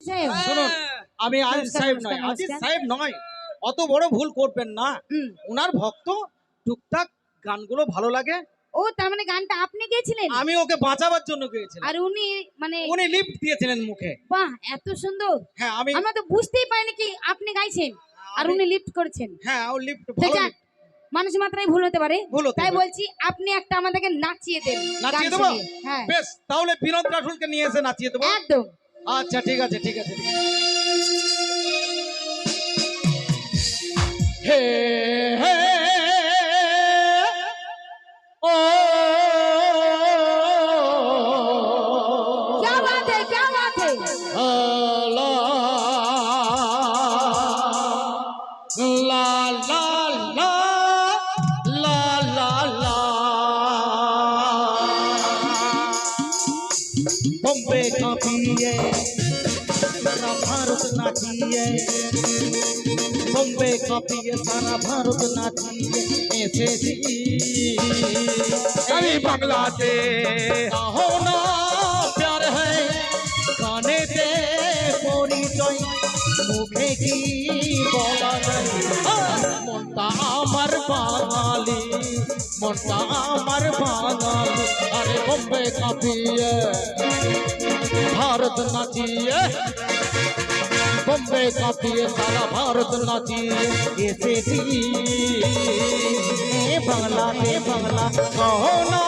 শুনুন আমি নমস্কার, সাহেব নয় আজিজ সাহেব নয়। অত বড় ভুল করবেন না। ওনার ভক্ত টুকটাক গানগুলো ভালো লাগে। ও তার মানে গানটা আপনি গেয়েছিলেন? আমি ওকে বাঁচাবার জন্য গিয়েছিলাম। আর উনি মানে উনি লিফট দিয়েছিলেন মুখে। বাহ এত সুন্দর। হ্যাঁ আমি আমরা তো বুঝতেই পারিনি কি আপনি গাইছেন আর উনি লিফট করছেন। হ্যাঁ ও লিফট ভালো মানুষ মাত্রাই ভুল হতে পারে। তাই বলছি আপনি একটা আমাদেরকে নাচিয়ে দেন নাচিয়ে দেবো? হ্যাঁ। বেশ তাহলে বিনোদ রাসুলকে নিয়ে এসে নাচিয়ে দেবো। একদম। আচ্ছা ঠিক আছে ঠিক আছে ঠিক আছে। হে হে ও क्या बात है क्या बात है पे काफ़ी है सारा भारत नाची है बॉम्बे काफ़ी है सारा भारत नाची है ऐसे कभी बंगला से होना प्यार है गाने से पूरी चोई मुखे की बोला नहीं। हाँ। আমার বাঙালি মনটা बाली अरे बम्बे का पिए भारत नाचिए बम्बे का पिए सारा भारत नाचिए ऐसे भी बंगला ने बंगला। कहोना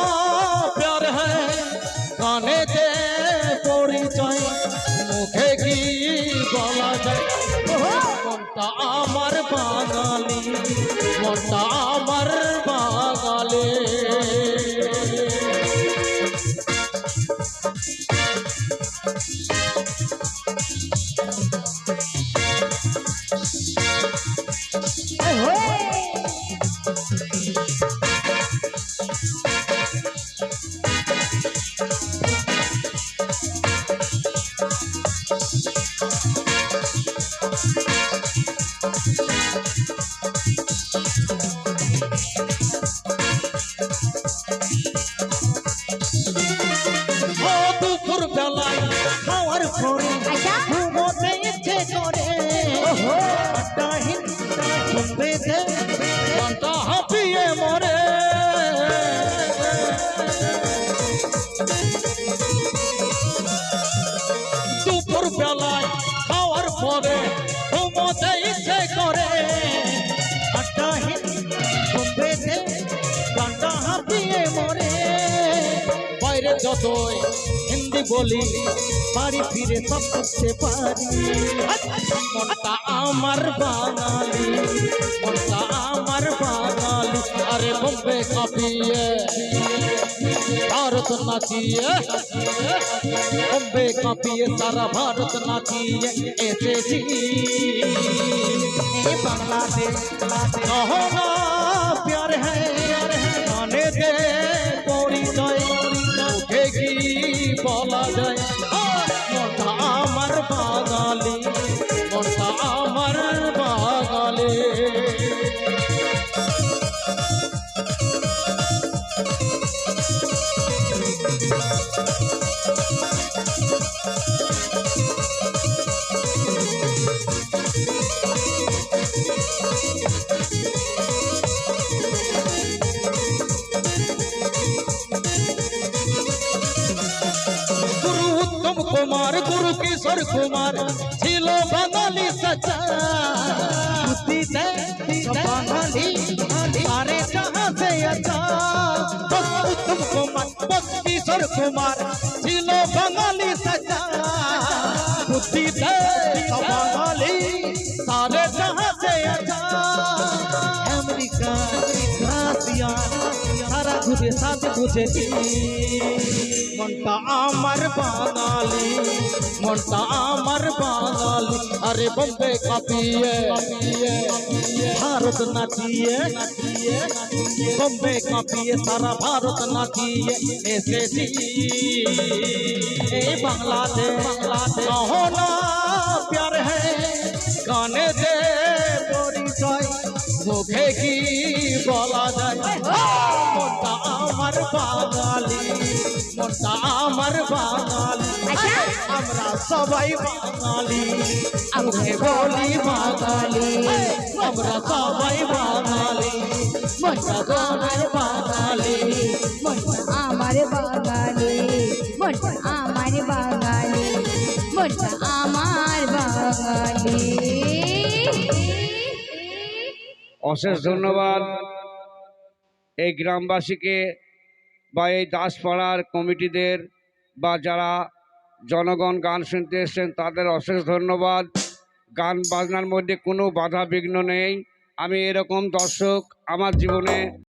प्यार है गाने दे थोड़ी चाहे मुखे की মনটা আমার বাঙালি মনটা আমার বাঙালি ও যতই হিন্দি বলি বাড়ি ফিরে সব করতে পারি। মনটা আমার বাঙালি মনটা আমার বাঙালি। আরে বোম্বে কাঁপিয়ে ভারত নাচিয়ে বোম্বে কাঁপিয়ে সারা ভারত নাচিয়ে এসেছি। বাংলাদেশ कुमार गुरु किशोर कुमार झीलो बनाली सचा বস উত্তম কুমার বস কিশোর কুমার ছিল বাঙালি সচা বুদ্ধিতে বাঙালি সারে কাহা সে আচ্ছা আমেরিকা রাশিয়া সারা ঘুরে সাথে বুঝেছি মনটা আমার বাঙালি মনটা আমার বাঙালি আরে বম্বে কাঁপিয়ে भारत नाचिए बम्बे का पिए सारा भारत नाचिए ऐसे जी बांग्लादेश बांग्लादेश। होना प्यार है गाने दे मुखे की बोला जाए। मोटा अमर बांगाली मोटा সবাই বাঙালি মুখে বলি বাঙালি আমরা সবাই বাঙালি মনটা তোমার বাঙালি আমার বাঙালি আমার বাঙালি আমার বাঙালি অশেষ ধন্যবাদ। এই গ্রামবাসীকে বা এই দাসপাড়ার কমিটিদের বা যারা জনগণ গান শুনতে এসছেন, তাদের অশেষ ধন্যবাদ। গান বাজনার মধ্যে কোনো বাধা বিঘ্ন নেই। আমি এরকম দর্শক আমার জীবনে